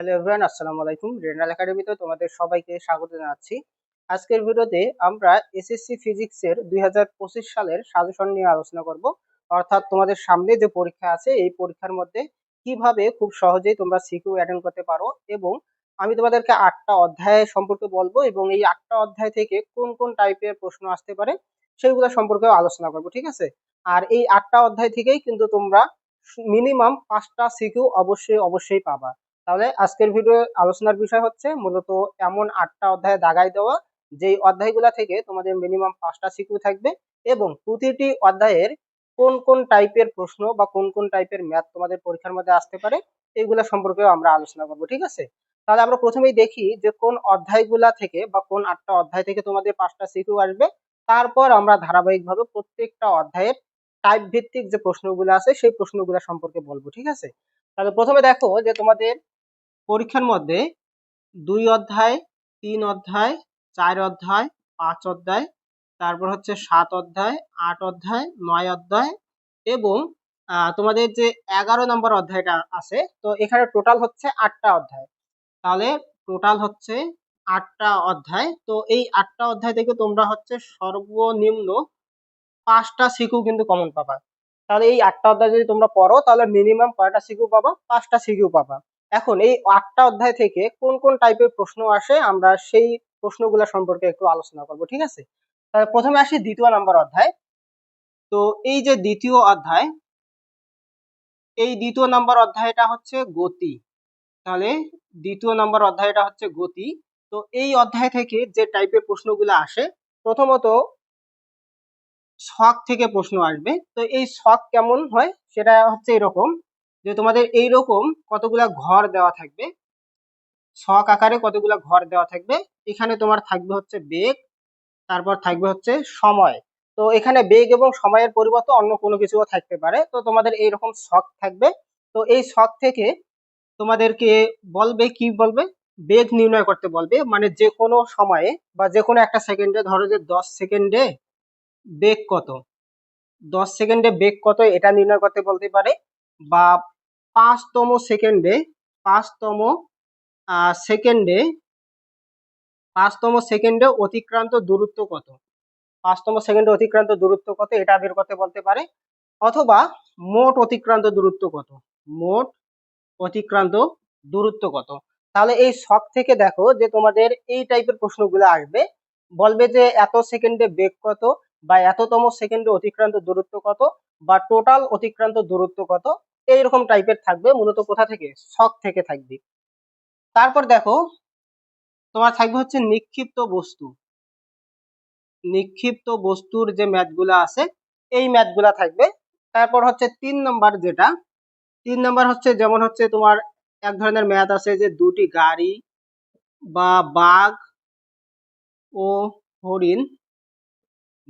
Hello everyone আসসালামু আলাইকুম renal একাডেমিতে তোমাদের সবাইকে স্বাগত জানাচ্ছি। আজকের ভিডিওতে আমরা এসএসসি ফিজিক্সের দুই হাজার পঁচিশ সালের সাজেশন নিয়ে আলোচনা করব। অর্থাৎ তোমাদের সামনে যে পরীক্ষা আছে, এই পরীক্ষার মধ্যে কীভাবে খুব সহজেই তোমরা সিকিউ অ্যাটেন্ড করতে পারো এবং আমি তোমাদেরকে আটটা অধ্যায় সম্পর্কে বলব এবং এই আটটা অধ্যায় থেকে কোন কোন টাইপের প্রশ্ন আসতে পারে সেগুলো সম্পর্কেও আলোচনা করব, ঠিক আছে? আর এই আটটা অধ্যায় থেকেই কিন্তু তোমরা মিনিমাম পাঁচটা সিকিউ অবশ্যই অবশ্যই পাবা। তাহলে আজকের ভিডিও আলোচনার বিষয় হচ্ছে মূলত এমন আটটা অধ্যায় দাগাই দেওয়া, যেই অধ্যায়গুলা থেকে তোমাদের মিনিমাম পাঁচটা সিকিউ থাকবে এবং প্রতিটি অধ্যায়ের কোন কোন টাইপের প্রশ্ন বা কোন কোন টাইপের ম্যাথ তোমাদের পরীক্ষার মধ্যে আসতে পারে এইগুলা সম্পর্কেও আমরা আলোচনা করব, ঠিক আছে? তাহলে আমরা প্রথমেই দেখি যে কোন অধ্যায়গুলা থেকে বা কোন আটটা অধ্যায় থেকে তোমাদের পাঁচটা সিকিউ আসবে। তারপর আমরা ধারাবাহিকভাবে প্রত্যেকটা অধ্যায়ের টাইপ ভিত্তিক যে প্রশ্নগুলো আছে, সেই প্রশ্নগুলো সম্পর্কে বলব, ঠিক আছে? তাহলে প্রথমে দেখো যে তোমাদের পরীক্ষার মধ্যে দুই অধ্যায়, তিন অধ্যায়, চার অধ্যায়, পাঁচ অধ্যায়, তারপর হচ্ছে সাত অধ্যায়, আট অধ্যায়, নয় অধ্যায় এবং তোমাদের যে এগারো নম্বর অধ্যায়টা আছে, তো এখানে টোটাল হচ্ছে আটটা অধ্যায়। তাহলে টোটাল হচ্ছে আটটা অধ্যায়। তো এই আটটা অধ্যায় থেকে তোমরা হচ্ছে সর্বনিম্ন পাঁচটা সিকু কিন্তু কমন পাবা। তাহলে এই আটটা অধ্যায় যদি তোমরা পড়ো, তাহলে মিনিমাম কয়টা সিকিউ পাবা? পাঁচটা সিকিউ পাবা। এখন এই আটটা অধ্যায় থেকে কোন কোন টাইপের প্রশ্ন আসে, আমরা সেই প্রশ্নগুলো সম্পর্কে একটু আলোচনা করব, ঠিক আছে? তাহলে প্রথমে আসি দ্বিতীয় নাম্বার অধ্যায়। তো এই যে দ্বিতীয় অধ্যায়, এই দ্বিতীয় নাম্বার অধ্যায়টা হচ্ছে গতি। তাহলে দ্বিতীয় নাম্বার অধ্যায়টা হচ্ছে গতি। তো এই অধ্যায় থেকে যে টাইপের প্রশ্নগুলো আসে, প্রথমত শখ থেকে প্রশ্ন আসবে। তো এই শখ কেমন হয়? সেটা হচ্ছে এরকম যে তোমাদের এই রকম কতগুলা ঘর দেওয়া থাকবে। শখ আকারে কতগুলা ঘর দেওয়া থাকবে। এখানে তোমার থাকবে হচ্ছে বেগ, তারপর থাকবে হচ্ছে সময়। তো এখানে বেগ এবং সময়ের পরিবর্তে অন্য কোনো কিছুও থাকতে পারে। তো তোমাদের এইরকম শখ থাকবে। তো এই শখ থেকে তোমাদেরকে বলবে কি বলবে? বেগ নির্ণয় করতে বলবে। মানে যে কোনো সময়ে বা যে কোনো একটা সেকেন্ডে, ধরো যে দশ সেকেন্ডে বেগ কত? দশ সেকেন্ডে বেগ কত এটা নির্ণয় করতে বলতে পারে। বা পাঁচতম সেকেন্ডে পাঁচতম সেকেন্ডে পাঁচতম সেকেন্ডে অতিক্রান্ত দূরত্ব কত? পাঁচতম সেকেন্ডে অতিক্রান্ত দূরত্ব কত এটা বের করতে বলতে পারে। অথবা মোট অতিক্রান্ত দূরত্ব কত? মোট অতিক্রান্ত দূরত্ব কত? তাহলে এই শখ থেকে দেখো যে তোমাদের এই টাইপের প্রশ্নগুলো আসবে। বলবে যে এত সেকেন্ডে বেগ কত? বা এততম সেকেন্ডে অতিক্রান্ত দূরত্ব কত বা টোটাল অতিক্রান্ত দূরত্ব কত, এইরকম টাইপের থাকবে, মূলত কোথা থেকে? শখ থেকে থাকবে। তারপর দেখো, তোমার থাকবে হচ্ছে নিক্ষিপ্ত বস্তু। নিক্ষিপ্ত বস্তুর যে ম্যাথগুলো আছে, এই ম্যাথগুলা থাকবে। তারপর হচ্ছে তিন নম্বর যেটা, তিন নম্বর হচ্ছে যেমন হচ্ছে তোমার এক ধরনের ম্যাথ আছে যে দুটি গাড়ি বা বাঘ ও হরিণ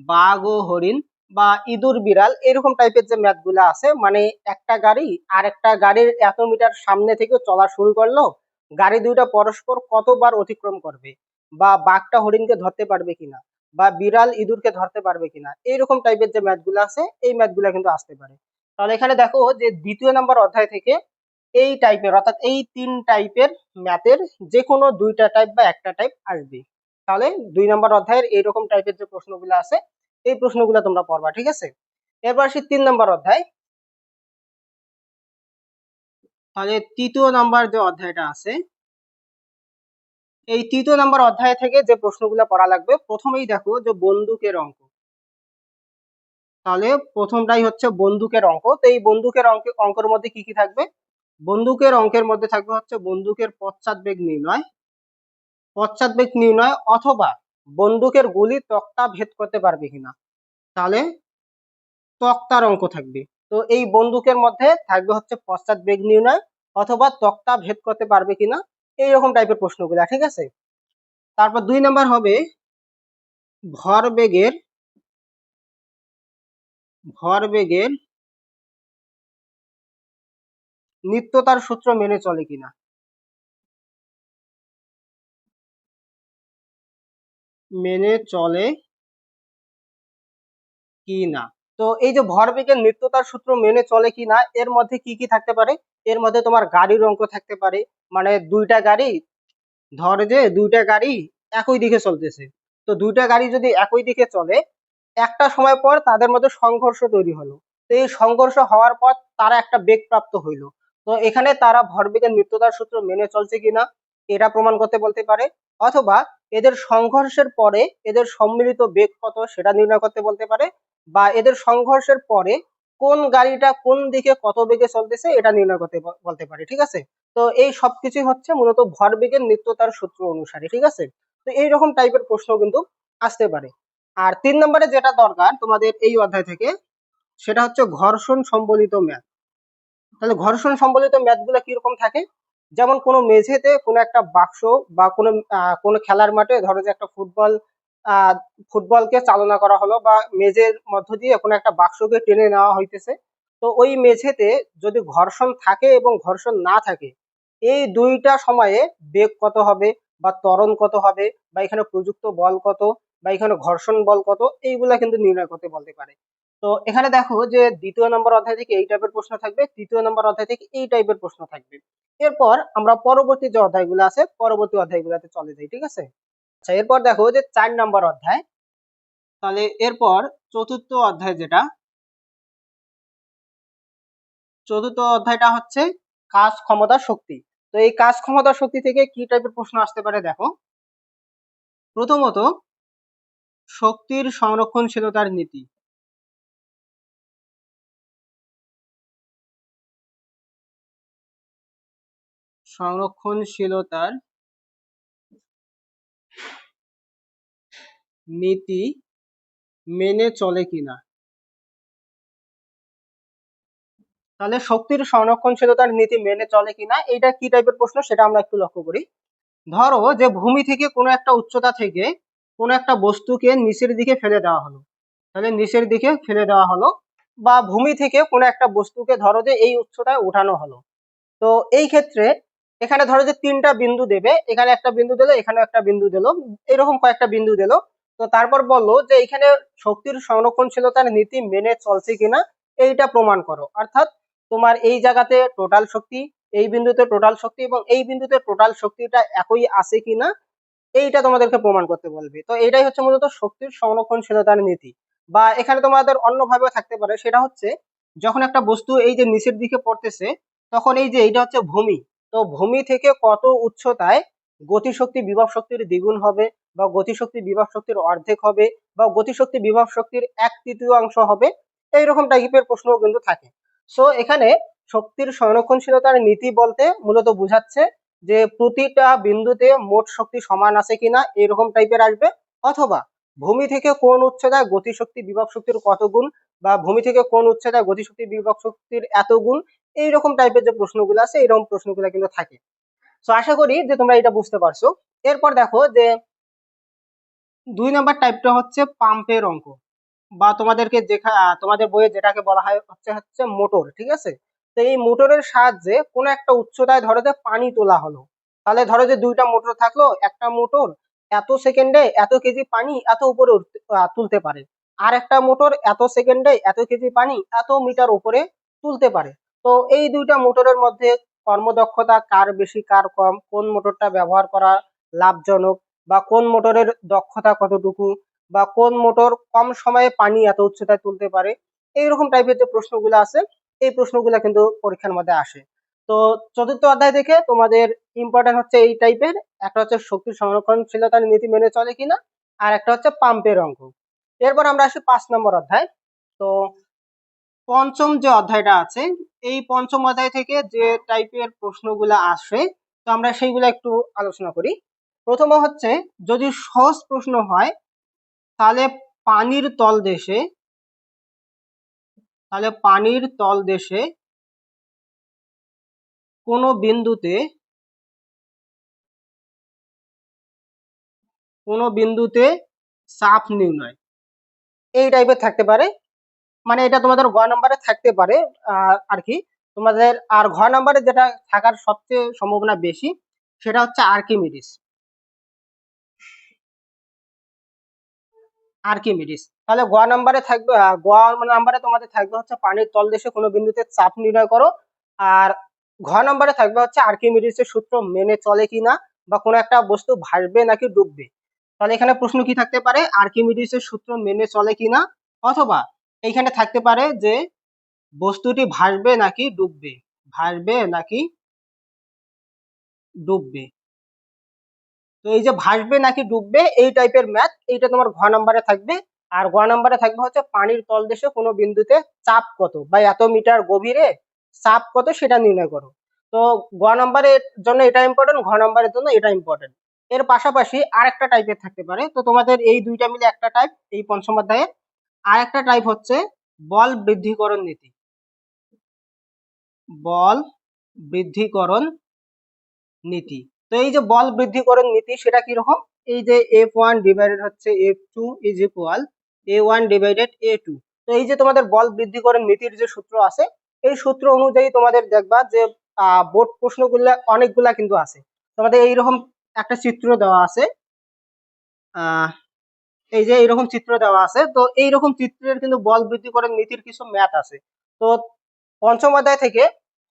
বাঘ ও হরিণ বা ইঁদুর, বিড়াল এরকম টাইপের যে ম্যাথগুলো আছে মানে একটা গাড়ি আর একটা গাড়ির এত মিটার সামনে থেকে চলা শুরু করল গাড়ি দুইটা পরস্পর কতবার অতিক্রম করবে বা বাঘটা হরিণকে ধরতে পারবে কিনা বা বিড়াল ইঁদুরকে ধরতে পারবে কিনা এইরকম টাইপের যে ম্যাথগুলো আছে, এই ম্যাথগুলো কিন্তু আসতে পারে। তাহলে এখানে দেখো যে দ্বিতীয় নাম্বার অধ্যায় থেকে এই টাইপের অর্থাৎ এই তিন টাইপের ম্যাথের যে কোনো দুইটা টাইপ বা একটা টাইপ আসবে। তাহলে দুই নম্বর অধ্যায়ের এইরকম টাইপের যে প্রশ্নগুলো আছে, এই প্রশ্নগুলো তোমরা পড়বা, ঠিক আছে? এরপর আসি তিন নম্বর অধ্যায়। তাহলে তৃতীয় নাম্বার যে অধ্যায়টা আছে, এই তৃতীয় নাম্বার অধ্যায় থেকে যে প্রশ্নগুলো পড়া লাগবে, প্রথমেই দেখো যে বন্দুকের অঙ্ক। তাহলে প্রথমটাই হচ্ছে বন্দুকের অঙ্ক। তো এই বন্দুকের অঙ্ক, অঙ্কের মধ্যে কি কি থাকবে? বন্দুকের অঙ্কের মধ্যে থাকবে হচ্ছে বন্দুকের পশ্চাৎ বেগ নির্ণয়। পশ্চাৎ বেগ নির্ণয় অথবা বন্দুকের গুলি তক্তা ভেদ করতে পারবে কিনা। তাহলে তক্তার অঙ্ক থাকবে। তো এই বন্দুকের মধ্যে থাকবে হচ্ছে পশ্চাৎ বেগ নির্ণয় অথবা তক্তা ভেদ করতে পারবে কিনা, এইরকম টাইপের প্রশ্নগুলো, ঠিক আছে? তারপর দুই নাম্বার হবে ভর বেগের ভর বেগের নিত্যতার সূত্র মেনে চলে কিনা। মেনে চলে কি না? তো এই যে ভরবেগের নিত্যতার সূত্র মেনে চলে কি না, এর মধ্যে কি কি থাকতে পারে? এর মধ্যে তোমার গাড়ির অঙ্ক থাকতে পারে। মানে দুইটা গাড়ি, ধরে যে দুইটা গাড়ি একই দিকে চলতেছে। তো দুইটা গাড়ি যদি একই দিকে চলে, একটা সময় পর তাদের মধ্যে সংঘর্ষ তৈরি হলো। তো এই সংঘর্ষ হওয়ার পর তারা একটা বেগ প্রাপ্ত হইল। তো এখানে তারা ভরবেগের নিত্যতার সূত্র মেনে চলছে কিনা এটা প্রমাণ করতে বলতে পারে। অথবা এদের সংঘর্ষের পরে এদের সম্মিলিত বেগ কত সেটা নির্ণয় করতে বলতে পারে বা এদের সংঘর্ষের পরে কোন গাড়িটা কোন দিকে কত বেগে চলতেছে এটা নির্ণয় করতে বলতে পারে, ঠিক আছে? তো এই সবকিছুই হচ্ছে মূলত ভরবেগের নিত্যতার সূত্র অনুসারে, ঠিক আছে? তো এইরকম টাইপের প্রশ্ন কিন্তু আসতে পারে। আর তিন নম্বরে যেটা দরকার তোমাদের এই অধ্যায় থেকে, সেটা হচ্ছে ঘর্ষণ সম্বলিত ম্যাথ। তাহলে ঘর্ষণ সম্বলিত ম্যাথগুলো কীরকম থাকে? যেমন কোনো মেঝেতে কোনো একটা বাক্স বা কোনো কোনো খেলার মাঠে ধরো যে একটা ফুটবল ফুটবলকে চালনা করা হলো বা মেঝের মধ্য দিয়ে কোনো একটা বাক্সকে টেনে নেওয়া হইতেছে। তো ওই মেঝেতে যদি ঘর্ষণ থাকে এবং ঘর্ষণ না থাকে, এই দুইটা সময়ে বেগ কত হবে বা ত্বরণ কত হবে বা এখানে প্রযুক্ত বল কত বা এখানে ঘর্ষণ বল কত, এইগুলা কিন্তু নির্ণয় করতে বলতে পারে। তো এখানে দেখো যে দ্বিতীয় নম্বর অধ্যায় থেকে এই টাইপের প্রশ্ন থাকবে, তৃতীয় নম্বর অধ্যায় থেকে এই টাইপের প্রশ্ন থাকবে। এরপর আমরা পরবর্তী যে অধ্যায়গুলো আছে, পরবর্তী অধ্যায়গুলোতে চলে যাই, ঠিক আছে? আচ্ছা এরপর দেখো যে চার নম্বর অধ্যায়। তাহলে এরপর চতুর্থ অধ্যায় যেটা, চতুর্থ অধ্যায়টা হচ্ছে কাজ, ক্ষমতা, শক্তি। তো এই কাজ, ক্ষমতা, শক্তি থেকে কি টাইপের প্রশ্ন আসতে পারে দেখো? প্রথমত, শক্তির সংরক্ষণশীলতার নীতি। সংরক্ষণশীলতার নীতি মেনে চলে কিনা? তাহলে শক্তির সংরক্ষণশীলতার নীতি মেনে চলে কিনা? এটা কি টাইপের প্রশ্ন? সেটা আমরা একটু লক্ষ্য করি। ধরো যে ভূমি থেকে কোনো একটা উচ্চতা থেকে কোনো একটা বস্তুকে নিচের দিকে ফেলে দেওয়া হলো। তাহলে নিচের দিকে ফেলে দেওয়া হলো বা ভূমি থেকে কোনো একটা বস্তুকে ধরো যে এই উচ্চতায় উঠানো হলো। তো এই ক্ষেত্রে এখানে ধরো যে তিনটা বিন্দু দেবে, এখানে একটা বিন্দু দিলো এখানে একটা বিন্দু দিলো, এরকম কয়েকটা বিন্দু দিলো। তো তারপর বলল যে এখানে শক্তির সংরক্ষণশীলতার নীতি মেনে চলছে কিনা, এইটা প্রমাণ করো। অর্থাৎ তোমার এই জায়গাতে টোটাল শক্তি, এই বিন্দুতে টোটাল শক্তি এবং এই বিন্দুতে টোটাল শক্তিটা একই আছে কিনা, এইটা তোমাদেরকে প্রমাণ করতে বলবে। তো এটাই হচ্ছে মূলত শক্তির সংরক্ষণশীলতার নীতি। বা এখানে তোমাদের অন্যভাবে থাকতে পারে, সেটা হচ্ছে যখন একটা বস্তু এই যে নিচের দিকে পড়তেছে, তখন এই যে এইটা হচ্ছে ভূমি তো ভূমি থেকে কত উচ্চতায় গতিশক্তি, বিভব শক্তির দ্বিগুণ হবে বা গতিশক্তি, বিভব শক্তির অর্ধেক হবে বা গতিশক্তি, বিভব শক্তির এক তৃতীয়াংশ হবে? এইরকম টাইপের প্রশ্নও কিন্তু থাকে। সো এখানে শক্তির সংরক্ষণশীলতার নীতি বলতে মূলত বোঝাচ্ছে যে প্রতিটা বিন্দুতে মোট শক্তি সমান আছে কিনা এরকম টাইপের আসবে। অথবা ভূমি থেকে কোন উচ্চতায় গতিশক্তি, বিভব শক্তির কত গুণ বা ভূমি থেকে কোন উচ্চতায় গতিশক্তি, বিভব শক্তির এত গুণ এইরকম টাইপের যে প্রশ্নগুলো আছে, এইরকম প্রশ্নগুলো কিন্তু থাকে। তো আশা করি যে তোমরা এটা বুঝতে পারছ। এরপর দেখো যে দুই নম্বর টাইপটা হচ্ছে পাম্পের অঙ্ক। বা তোমাদেরকে যেখা, তোমাদের বইয়ে যেটাকে বলা হয় হচ্ছে হচ্ছে মোটর, ঠিক আছে? তো এই মোটরের সাহায্যে কোনো একটা উচ্চতায় ধরো যে পানি তোলা হলো। তাহলে ধরো যে দুইটা মোটর থাকল, একটা মোটর এত সেকেন্ডে এত কেজি পানি এত উপরে তুলতে পারে। আর একটা মোটর এত সেকেন্ডে এত কেজি পানি এত মিটার উপরে তুলতে পারে। তো এই দুইটা মোটরের মধ্যে কর্মদক্ষতা কার বেশি, কার কম, কোন মোটরটা ব্যবহার করা লাভজনক বা কোন মোটরের দক্ষতা কতটুকু বা কোন মোটর কম সময়ে পানি এত উচ্চতায় তুলতে পারে, এইরকম টাইপের যে প্রশ্নগুলো আছে, এই প্রশ্নগুলো কিন্তু পরীক্ষার মধ্যে আসে। তো চতুর্থ অধ্যায় থেকে তোমাদের ইম্পর্টেন্ট হচ্ছে এই টাইপের একটা হচ্ছে শক্তি সংরক্ষণশীলতার নীতি মেনে চলে কিনা, আর একটা হচ্ছে পাম্পের অঙ্ক। এরপর আমরা আসি পাঁচ নম্বর অধ্যায়। তো পঞ্চম যে অধ্যায়টা আছে, এই পঞ্চম অধ্যায় থেকে যে টাইপের প্রশ্নগুলো আসে, তো আমরা সেইগুলো একটু আলোচনা করি। প্রথম হচ্ছে, যদি সহজ প্রশ্ন হয়, তাহলে পানির তল দেশে, তাহলে পানির তল দেশে কোনো বিন্দুতে কোনো বিন্দুতে চাপ নির্ণয়। এই টাইপের থাকতে পারে মানে এটা তোমাদের গ নাম্বারে থাকতে পারে আর কি তোমাদের আর ঘ নাম্বারে যেটা থাকার সবচেয়ে সম্ভাবনা বেশি সেটা হচ্ছে আর্কিমিডিস। আর্কিমিডিস। তাহলে গ নাম্বারে থাকবে আহ, গ নাম্বারে তোমাদের থাকবে হচ্ছে পানির তলদেশে কোনো বিন্দুতে চাপ নির্ণয় করো আর ঘ নাম্বারে থাকবে হচ্ছে আর্কিমিডিসের সূত্র মেনে চলে কিনা বা কোনো একটা বস্তু ভাসবে নাকি ডুববে। তাহলে এখানে প্রশ্ন কি থাকতে পারে? আর্কিমিডিসের সূত্র মেনে চলে কিনা অথবা এইখানে থাকতে পারে যে বস্তুটি ভাসবে নাকি ডুববে? ভাসবে নাকি ডুববে? তো এই যে ভাসবে নাকি ডুববে, এই টাইপের ম্যাথ এইটা তোমার ঘ নাম্বারে থাকবে। আর গ নাম্বারে থাকবে হচ্ছে পানির তলদেশে কোনো বিন্দুতে চাপ কত বা এত মিটার গভীরে চাপ কত সেটা নির্ণয় করো। তো গ নাম্বারের জন্য এটা ইম্পর্টেন্ট ঘ নাম্বারের জন্য এটা ইম্পর্টেন্ট এর পাশাপাশি আরেকটা টাইপের থাকতে পারে। তো তোমাদের এই দুইটা মিলে একটা টাইপ এই পঞ্চম অধ্যায়ে আরেকটা টাইপ হচ্ছে বল বৃদ্ধিকরণ নীতি। বল বৃদ্ধিকরণ নীতি। তো এই যে বল বৃদ্ধিকরণ নীতি সেটা কীরকম? এই যে এফ ওয়ান ডিভাইডেড হচ্ছে F two is equal A one divided A two তো এই যে তোমাদের বল বৃদ্ধিকরণ নীতির যে সূত্র আছে, এই সূত্র অনুযায়ী তোমাদের দেখবা যে বোর্ড প্রশ্নগুলো অনেকগুলা কিন্তু আছে। তোমাদের এইরকম একটা চিত্র দেওয়া আছে। এই যে এইরকম চিত্র দেওয়া আছে, তো এইরকম চিত্রের কিন্তু বল বৃদ্ধিকরণ নীতির কিছু ম্যাথ আছে। তো পঞ্চম অধ্যায় থেকে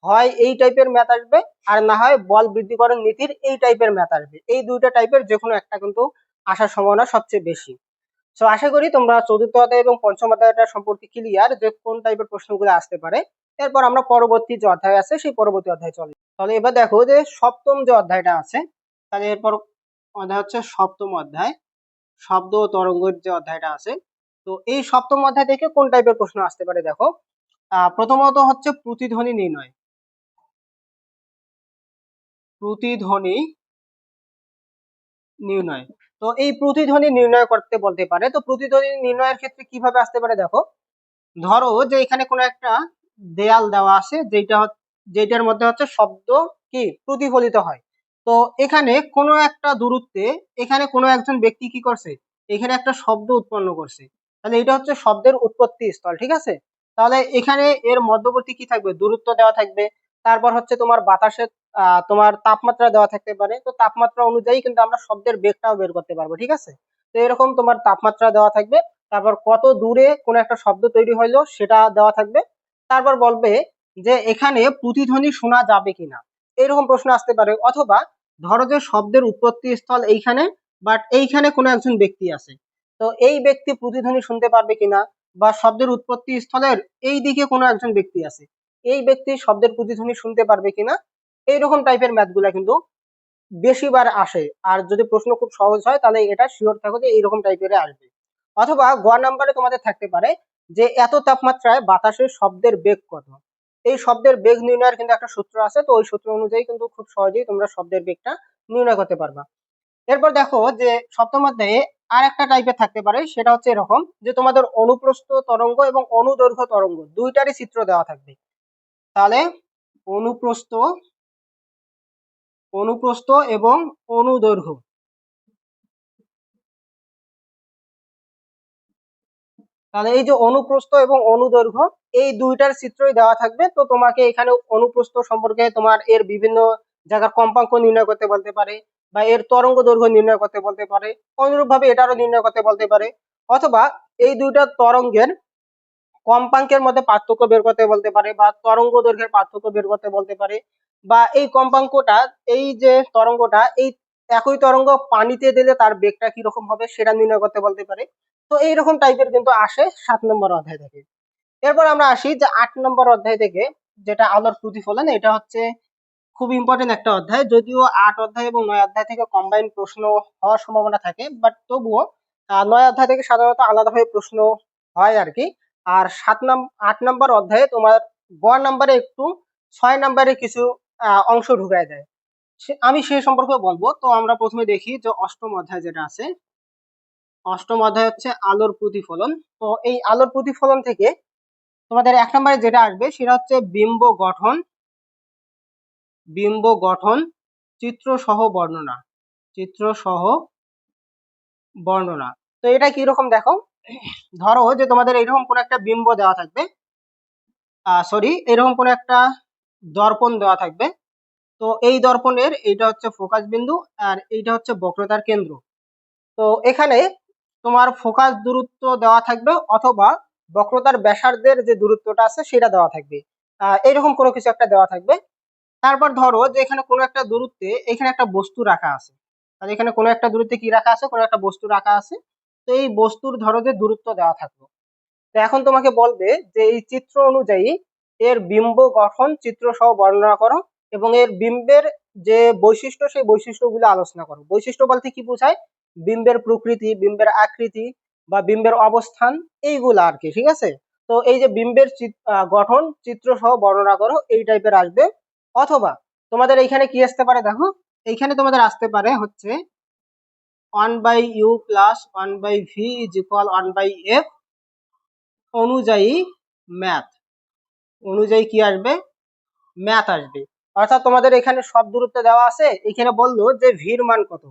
হয় এই টাইপের ম্যাথ আসবে, আর না হয় বল বৃদ্ধিকরণ নীতির এই টাইপের ম্যাথ আসবে। এই দুইটা টাইপের যে কোনো একটা কিন্তু আসার সম্ভাবনা সবচেয়ে বেশি। সো আশা করি তোমরা চতুর্থ অধ্যায় এবং পঞ্চম অধ্যায়টা সম্পর্কে ক্লিয়ার যে কোন টাইপের প্রশ্নগুলো আসতে পারে। এরপর আমরা পরবর্তী যে অধ্যায় আছে, সেই পরবর্তী অধ্যায় চলে তাহলে এবার দেখো যে সপ্তম যে অধ্যায়টা আছে, তাহলে এরপর অধ্যায় হচ্ছে সপ্তম অধ্যায়। শব্দ ও তরঙ্গের যে অধ্যায়টা আছে। তো এই সপ্তম অধ্যায় থেকে কোন টাইপের প্রশ্ন আসতে পারে দেখো? প্রথমত হচ্ছে প্রতিধ্বনি নির্ণয়। প্রতিধ্বনি নির্ণয়। তো এই প্রতিধ্বনি নির্ণয় করতে বলতে পারে। তো প্রতিধ্বনি নির্ণয়ের ক্ষেত্রে কীভাবে আসতে পারে দেখো? ধরো যে এখানে কোনো একটা দেয়াল দেওয়া আছে যেটা যেটার মধ্যে হচ্ছে শব্দ কি? প্রতিফলিত হয়। তো এখানে কোনো একটা দূরত্বে এখানে কোনো একজন ব্যক্তি কি করছে? এখানে একটা শব্দ উৎপন্ন করছে। তাহলে এটা হচ্ছে শব্দের উৎপত্তি স্থল, ঠিক আছে? তাহলে এখানে এর মধ্যবর্তী কি থাকবে? দূরত্ব দেওয়া থাকবে। তারপর হচ্ছে তোমার বাতাসের তোমার তাপমাত্রা দেওয়া থাকতে পারে। তো তাপমাত্রা অনুযায়ী কিন্তু আমরা শব্দের বেগটাও বের করতে পারব, ঠিক আছে? তো এরকম তোমার তাপমাত্রা দেওয়া থাকবে। তারপর কত দূরে কোন একটা শব্দ তৈরি হইল সেটা দেওয়া থাকবে। তারপর বলবে যে এখানে প্রতিধ্বনি শোনা যাবে কিনা। এরকম প্রশ্ন আসতে পারে। অথবা ধরো যে শব্দের উৎপত্তি স্থল এইখানে বাট এইখানে কোনো একজন ব্যক্তি আছে। তো এই ব্যক্তি প্রতিধ্বনি শুনতে পারবে কিনা? বা শব্দের উৎপত্তি স্থলের এই দিকে কোনো একজন ব্যক্তি আছে। এই ব্যক্তি শব্দের প্রতিধ্বনি শুনতে পারবে কিনা? এইরকম টাইপের ম্যাথগুলা কিন্তু বেশিবার আসে। আর যদি প্রশ্ন খুব সহজ হয়, তাহলে এটা শিওর থাকো যে এইরকম টাইপের আসবে। অথবা গ নাম্বারে তোমাদের থাকতে পারে যে এত তাপমাত্রায় বাতাসের শব্দের বেগ কত? এই শব্দের বেগ নির্ণয়ের কিন্তু একটা সূত্র আছে, তো ওই সূত্র অনুযায়ী কিন্তু খুব সহজেই তোমরা শব্দের বেগটা নির্ণয় করতে পারবা। এরপর দেখো যে সপ্তম অধ্যায়ে আর একটা টাইপের থাকতে পারে, সেটা হচ্ছে এরকম যে তোমাদের অনুপ্রস্থ তরঙ্গ এবং অনুদৈর্ঘ্য তরঙ্গ দুইটারই চিত্র দেওয়া থাকবে। তাহলে অনুপ্রস্থ অনুপ্রস্থ এবং অনুদৈর্ঘ্য। তাহলে এই যে অনুপ্রস্থ এবং অনুদৈর্ঘ্য, এই দুইটার চিত্রই দেওয়া থাকবে। তো তোমাকে এখানে অনুপ্রস্থ সম্পর্কে তোমার এর বিভিন্ন জায়গার কম্পাঙ্ক নির্ণয় করতে বলতে পারে বা এর তরঙ্গ দৈর্ঘ্য নির্ণয় করতে বলতে পারে অনুরূপ ভাবে এটারও নির্ণয় করতে বলতে পারে। অথবা এই দুইটা তরঙ্গের কম্পাঙ্কের মধ্যে পার্থক্য বের করতে বলতে পারে বা তরঙ্গ দৈর্ঘ্যের পার্থক্য বের করতে বলতে পারে বা এই কম্পাঙ্কটা, এই যে তরঙ্গটা, এই একই তরঙ্গ পানিতে দিলে তার বেগটা কীরকম হবে সেটা নির্ণয় করতে বলতে পারে। তো এইরকম টাইপের কিন্তু আসে সাত নম্বর অধ্যায় থেকে। এরপর আমরা আসি যে আট নম্বর অধ্যায় থেকে যেটা আলোর প্রতিফলন, এটা হচ্ছে খুব ইম্পর্টেন্ট একটা অধ্যায়। যদিও আট অধ্যায় এবং নয় অধ্যায় থেকে কম্বাইন প্রশ্ন হওয়ার সম্ভাবনা থাকে বাট তবুও নয় অধ্যায় থেকে সাধারণত আলাদাভাবে প্রশ্ন হয় আর কি আর সাত নাম, আট নম্বর অধ্যায়ে তোমার গ নাম্বারে একটু, ছয় নাম্বারে কিছু অংশ ঢুকায় দেয়। আমি সেই সম্পর্কে বলব। তো আমরা প্রথমে দেখি যে অষ্টম অধ্যায় যেটা আছে, অষ্টম অধ্যায় হচ্ছে আলোর প্রতিফলন। তো এই আলোর প্রতিফলন থেকে তোমাদের এক নম্বরে যেটা আসবে, সেটা হচ্ছে বিম্ব গঠন বিম্ব গঠন, চিত্র সহ বর্ণনা, চিত্র সহ বর্ণনা। তো এটা কীরকম দেখো? ধরো যে তোমাদের এইরকম কোন একটা বিম্ব দেওয়া থাকবে সরি এরকম কোন একটা দর্পণ দেওয়া থাকবে তো এই দর্পণের এইটা হচ্ছে ফোকাস বিন্দু আর এইটা হচ্ছে বক্রতার কেন্দ্র। তো এখানে তোমার ফোকাস দূরত্ব দেওয়া থাকবে অথবা বক্রতার ব্যাসার্ধের যে দূরত্বটা আছে সেটা দেওয়া থাকবে। এইরকম কোনো কিছু একটা দেওয়া থাকবে। তারপর ধরো যে এখানে কোনো একটা দূরত্বে এখানে একটা বস্তু রাখা আছে। তাহলে এখানে কোনো একটা দূরত্বে কি রাখা আছে? কোনো একটা বস্তু রাখা আছে। তো এই বস্তুর ধরো যে দূরত্ব দেওয়া থাকল। তো এখন তোমাকে বলবে যে এই চিত্র অনুযায়ী এর বিম্ব গঠন চিত্র সহ বর্ণনা করো। এবং এর বিম্বের যে বৈশিষ্ট্য, সেই বৈশিষ্ট্যগুলো আলোচনা করো। বৈশিষ্ট্য বলতে কি বোঝায়? বিম্বের প্রকৃতি, বিম্বের আকৃতি বা বিম্বের অবস্থান, এইগুলা আর কি, ঠিক আছে? তো এই যে বিম্বের গঠন চিত্র সহ বর্ণনা করো, এই টাইপের আসবে। অথবা তোমাদের এইখানে কি আসতে পারে দেখো? এইখানে তোমাদের আসতে পারে হচ্ছে one by U plus one by V is equal one by F অনুযায়ী ম্যাথ অনুযায়ী কি আসবে? ম্যাথ আসবে। অর্থাৎ তোমাদের এখানে সব দূরত্ব দেওয়া আছে, এখানে বলল যে ভির মান কত?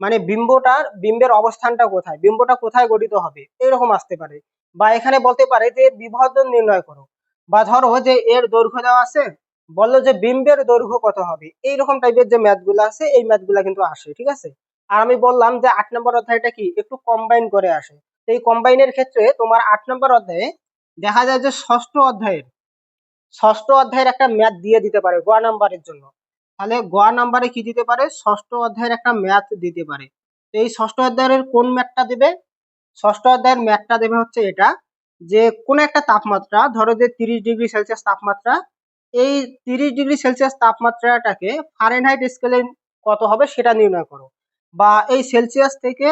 মানে বিম্বটার, বিম্বের অবস্থানটা কোথায়? বিম্বটা কোথায় গঠিত হবে? এরকম আসতে পারে। বা এখানে বলতে পারে যে বিভাজন নির্ণয় করো। বা ধরো যে এর দৈর্ঘ্য দেওয়া আছে, বলল যে বিম্বের দৈর্ঘ্য কত হবে? এইরকম টাইপের যে ম্যাথগুলো আছে, এই ম্যাথগুলো কিন্তু আসে, ঠিক আছে? আর আমি বললাম যে আট নম্বর অধ্যায়টা কি? একটু কম্বাইন করে আসে। এই কম্বাইনের ক্ষেত্রে তোমার আট নম্বর অধ্যায়ে দেখা যায় যে ষষ্ঠ অধ্যায়ের ষষ্ঠ অধ্যায়ের একটা ম্যাথ দিয়ে দিতে পারে গোয়া নাম্বারের জন্য। তাহলে গোয়া নাম্বারে কি দিতে পারে? ষষ্ঠ অধ্যায়ের একটা ম্যাথ দিতে পারে। তো এই ষষ্ঠ অধ্যায়ের কোন ম্যাথটা দেবে? ষষ্ঠ অধ্যায়ের ম্যাথটা দেবে হচ্ছে এটা, যে কোন একটা তাপমাত্রা, ধরো যে তিরিশ ডিগ্রি সেলসিয়াস তাপমাত্রা, এই তিরিশ ডিগ্রি সেলসিয়াস তাপমাত্রাটাকে ফারেনহাইট স্কেলে কত হবে সেটা নির্ণয় করো। বা এই সেলসিয়াস থেকে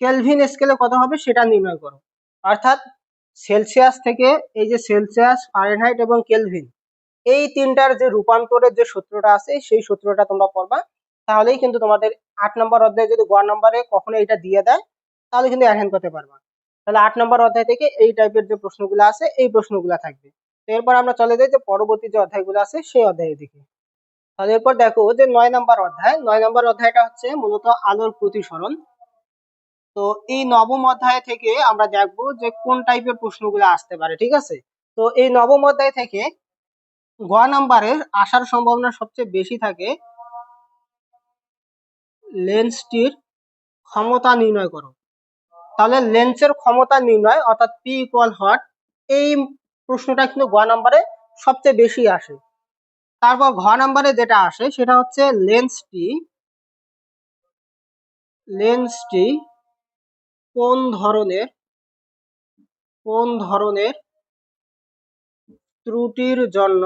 কেলভিন স্কেলে কত হবে সেটা নির্ণয় করো। অর্থাৎ সেলসিয়াস থেকে এই যে সেলসিয়াস, ফারেনহাইট এবং কেলভিন, এই তিনটার যে রূপান্তরের যে সূত্রটা আছে, সেই সূত্রটা তোমরা পড়বা। তাহলেই কিন্তু তোমাদের আট নম্বর অধ্যায়ে যদি গ নম্বরে কখনো এটা দিয়ে দেয়, তাহলে কিন্তু অ্যাটেন্ড করতে পারবা। তাহলে আট নম্বর অধ্যায় থেকে এই টাইপের যে প্রশ্নগুলো আছে, এই প্রশ্নগুলো থাকবে। এরপর আমরা চলে যাই যে পরবর্তী যে অধ্যায়গুলো আছে, সেই অধ্যায়ের দিকে। তাহলে এরপর দেখো যে নয় নম্বর অধ্যায়, নয় নম্বর অধ্যায়টা হচ্ছে মূলত আলোর প্রতিসরণ। তো এই নবম অধ্যায় থেকে আমরা দেখব যে কোন টাইপের প্রশ্নগুলো আসতে পারে, ঠিক আছে? তো এই নবম অধ্যায় থেকে গ নাম্বারের আসার সম্ভাবনা সবচেয়ে বেশি থাকে লেন্সটির ক্ষমতা নির্ণয় করো। তাহলে লেন্সের ক্ষমতা নির্ণয় অর্থাৎ পি ইকুয়াল হট এই প্রশ্নটা কিন্তু গ নাম্বারে সবচেয়ে বেশি আসে। তারপর ঘ নাম্বারে যেটা আসে সেটা হচ্ছে লেন্সটি লেন্সটি কোন ধরনের কোন ধরনের ত্রুটির জন্য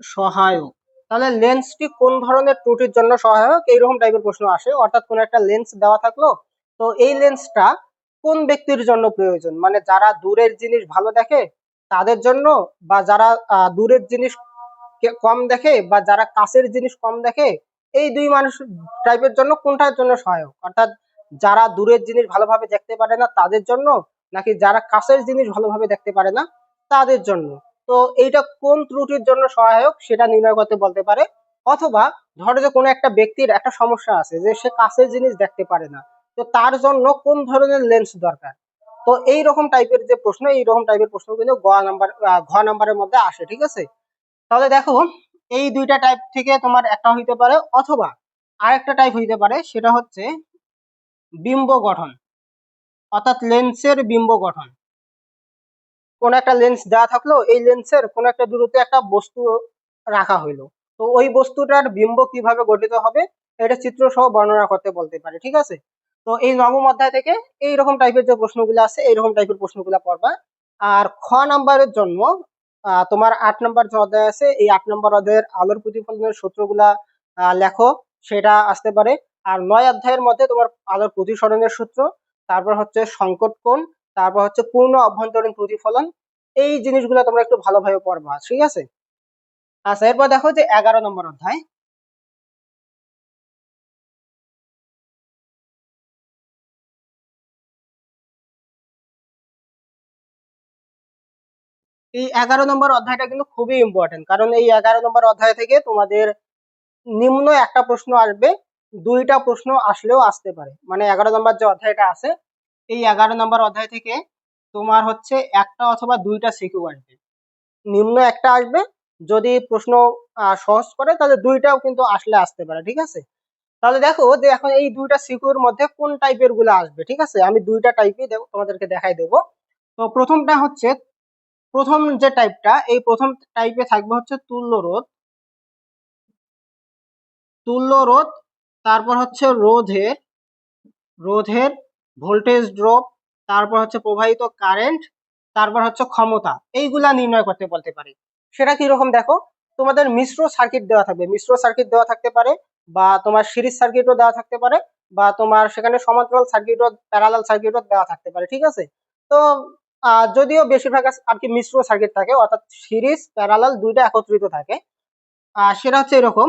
সহায়ক? তাহলে লেন্সটি কোন ধরনের ত্রুটির জন্য সহায়ক? এইরকম টাইপের প্রশ্ন আসে। অর্থাৎ কোন একটা লেন্স দেওয়া থাকল, তো এই লেন্সটা কোন ব্যক্তির জন্য প্রয়োজন? মানে যারা দূরের জিনিস ভালো দেখে, তাদের জন্য? বা যারা দূরের জিনিস কম দেখে, বা যারা কাছের জিনিস কম দেখে এই দুই মানুষ টাইপের জন্য কোনটার জন্য সহায়ক? অর্থাৎ যারা দূরের জিনিস ভালোভাবে দেখতে পারে না, তাদের জন্য? নাকি যারা কাছের জিনিস ভালোভাবে দেখতে পারে না, তাদের জন্য? তো এইটা কোন ত্রুটির জন্য সহায়ক সেটা নির্ণয় করতে বলতে পারে। অথবা ধরো যে কোনো একটা ব্যক্তির একটা সমস্যা আছে যে সে কাছের জিনিস দেখতে পারে না, তো তার জন্য কোন ধরনের লেন্স দরকার? তো এই রকম টাইপের যে প্রশ্ন এই রকম টাইপের প্রশ্ন কিন্তু গ নাম্বার ঘ নাম্বারের মধ্যে আসে, ঠিক আছে? তাহলে দেখো এই দুইটা টাইপ থেকে তোমার একটা হইতে পারে অথবা আরেকটা টাইপ হইতে পারে, সেটা হচ্ছে বিম্ব গঠন। অর্থাৎ লেন্সের বিম্ব গঠন। কোন একটা লেন্স দেওয়া থাকল, এই লেন্সের কোন একটা দূরত্বে একটা বস্তু রাখা হইল। তো ওই বস্তুটার বিম্ব কীভাবে গঠিত হবে, এটা চিত্র সহ বর্ণনা করতে বলতে পারে, ঠিক আছে? তো এই নবম অধ্যায় থেকে এই রকম টাইপের যে প্রশ্নগুলো আছে, এইরকম টাইপের প্রশ্নগুলো পড়বা। আর খ নাম্বারের জন্য তোমার আট নম্বর যে অধ্যায় আছে, এই আট নম্বর অধ্যায়ের আলোর প্রতিফলনের সূত্রগুলা লেখো, সেটা আসতে পারে। আর নয় অধ্যায়ের মধ্যে তোমার আলোর প্রতিসরণের সূত্র, তারপর হচ্ছে সংকট কোণ, তারপর হচ্ছে পূর্ণ অভ্যন্তরীণ প্রতিফলন, এই জিনিসগুলো তোমরা একটু ভালোভাবে পড়বা, ঠিক আছে? আচ্ছা এরপর দেখো যে এগারো নম্বর অধ্যায়। এই এগারো নম্বর অধ্যায়টা কিন্তু খুবই ইম্পর্টেন্ট কারণ এই এগারো নম্বর অধ্যায় থেকে তোমাদের নিম্ন একটা প্রশ্ন আসবে, দুইটা প্রশ্ন আসলেও আসতে পারে। মানে এগারো নম্বর যে অধ্যায়টা আছে, এই এগারো নম্বর অধ্যায় থেকে তোমার হচ্ছে একটা অথবা দুইটা সিকিউ আসবে। নিম্ন একটা আসবে, যদি প্রশ্ন সহজ করে, তাহলে দুইটাও কিন্তু আসলে আসতে পারে, ঠিক আছে? তাহলে দেখো যে এখন এই দুইটা সিকিউর মধ্যে কোন টাইপেরগুলো আসবে, ঠিক আছে? আমি দুইটা টাইপই তোমাদেরকে দেখাই দেবো। তো প্রথমটা হচ্ছে প্রথম যে টাইপটা এই প্রথম টাইপে থাকবে হচ্ছে তুল্য রোধ। তুল্য রোধ, তারপর হচ্ছে রোধের রোধের ভোল্টেজ ড্রপ তারপর হচ্ছে প্রবাহিত কারেন্ট তারপর হচ্ছে ক্ষমতা, এইগুলা নির্ণয় করতে বলতে পারি। সেটা কীরকম দেখো? তোমাদের মিশ্র সার্কিট দেওয়া থাকবে। মিশ্র সার্কিট দেওয়া থাকতে পারে, বা তোমার সিরিজ সার্কিটও দেওয়া থাকতে পারে, বা তোমার সেখানে সমান্তরাল সার্কিটও প্যারালাল সার্কিটও দেওয়া থাকতে পারে, ঠিক আছে? তো যদিও বেশিরভাগ আর কি মিশ্র সার্কিট থাকে, অর্থাৎ সিরিজ প্যারালাল দুইটা একত্রিত থাকে। সেটা হচ্ছে এরকম।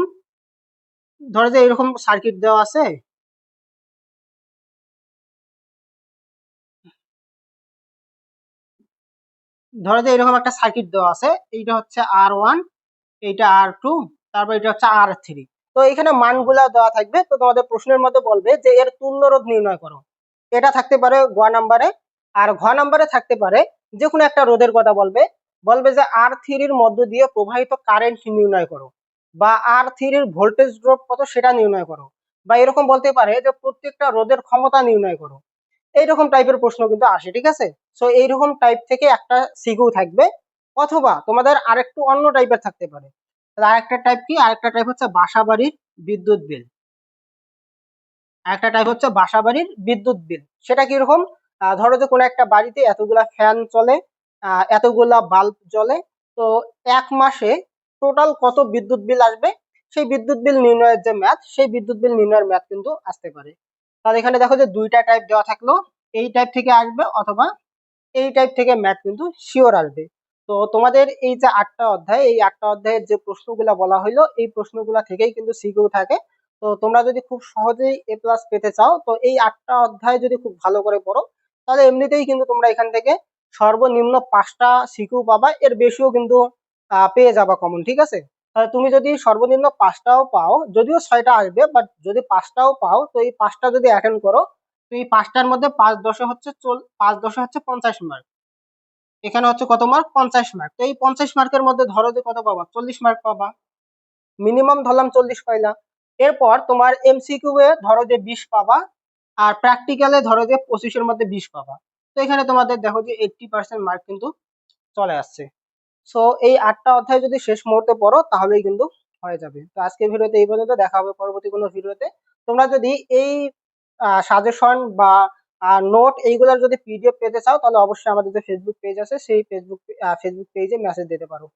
ধরো যে এরকম সার্কিট দেওয়া আছে। ধরো যে এরকম একটা সার্কিট দেওয়া আছে, এইটা হচ্ছে আর ওয়ান এইটা আর টু তারপর এটা হচ্ছে আর থ্রি তো এখানে মানগুলা দেওয়া থাকবে। তো তোমাদের প্রশ্নের মধ্যে বলবে যে এর তুল্য রোধ নির্ণয় করো। এটা থাকতে পারে, গোয়া নাম্বারে আর ঘ নাম্বারে থাকতে পারে যে কোনো একটা রোধের কথা বলবে। বলবে যে আর থ্রির মধ্য দিয়ে প্রবাহিত কারেন্ট নির্ণয় করো বা আর থ্রির ভোল্টেজ ড্রপ কত সেটা নির্ণয় করো বা এরকম বলতে পারে যে প্রত্যেকটা রোধের ক্ষমতা নির্ণয় করো। এইরকম টাইপের প্রশ্ন কিন্তু আসে, ঠিক আছে? সো এইরকম টাইপ থেকে একটা সিকিউ থাকবে অথবা তোমাদের আরেকটু অন্য টাইপের থাকতে পারে। আরেকটা টাইপ কি? আরেকটা টাইপ হচ্ছে বাসা বাড়ির বিদ্যুৎ বিল। আরেকটা টাইপ হচ্ছে বাসা বাড়ির বিদ্যুৎ বিল। সেটা কীরকম? ধরো যে কোনো একটা বাড়িতে এতগুলা ফ্যান চলে এতগুলা বাল্ব জ্বলে, তো এক মাসে টোটাল কত বিদ্যুৎ বিল আসবে? সেই বিদ্যুৎ বিল নির্ণয়ের যে ম্যাথ সেই বিদ্যুৎ বিল নির্ণয়ের ম্যাথ কিন্তু আসতে পারে। তাহলে এখানে দেখো যে দুইটা টাইপ দেওয়া থাকল, এই টাইপ থেকে আসবে অথবা এই টাইপ থেকে ম্যাথ কিন্তু শিওর আসবে। তো তোমাদের এই যে আটটা অধ্যায়, এই আটটা অধ্যায়ের যে প্রশ্নগুলো বলা হইল, এই প্রশ্নগুলো থেকেই কিন্তু সিকিউ থাকে। তো তোমরা যদি খুব সহজেই এ প্লাস পেতে চাও, তো এই আটটা অধ্যায় যদি খুব ভালো করে পড়ো তাহলে এমনিতেই কিন্তু তোমরা এখান থেকে সর্বনিম্ন পাঁচটা সিকিউ পাবা, এর বেশিও কিন্তু পেয়ে যাবা কমন ঠিক আছে? তাহলে তুমি যদি সর্বনিম্ন পাঁচটাও পাও, যদিও ছয়টা আসবে বাট যদি পাঁচটাও পাও, তো এই পাঁচটা যদি অ্যাটেন্ড করো, তো এই পাঁচটার মধ্যে পাঁচ দশে হচ্ছে পাঁচ দশে হচ্ছে পঞ্চাশ মার্ক এখানে হচ্ছে কত মার্ক পঞ্চাশ মার্ক তো এই পঞ্চাশ মার্কের মধ্যে ধরো যে কত পাবা? চল্লিশ মার্ক পাবা। মিনিমাম ধরলাম চল্লিশ পাইলা। এরপর তোমার এমসিকিউ এ ধরো যে বিশ পাবা আর প্র্যাকটিক্যালে ধরো যে পঁচিশের মধ্যে বিশ পাবা। তো এখানে তোমাদের দেখো যে এইটটি পার্সেন্ট মার্ক কিন্তু চলে আসছে। সো এই আটটা অধ্যায় যদি শেষ মুহূর্তে পড়ো, তাহলেই কিন্তু হয়ে যাবে। তো আজকে ভিডিওতে এই পর্যন্ত, দেখা হবে পরবর্তী কোনো ভিডিওতে। তোমরা যদি এই সাজেশন বা নোট এইগুলোর যদি পিডিএফ পেতে চাও, তাহলে অবশ্যই আমাদের যে ফেসবুক পেজ আছে, সেই ফেসবুক ফেসবুক পেজে মেসেজ দিতে পারো।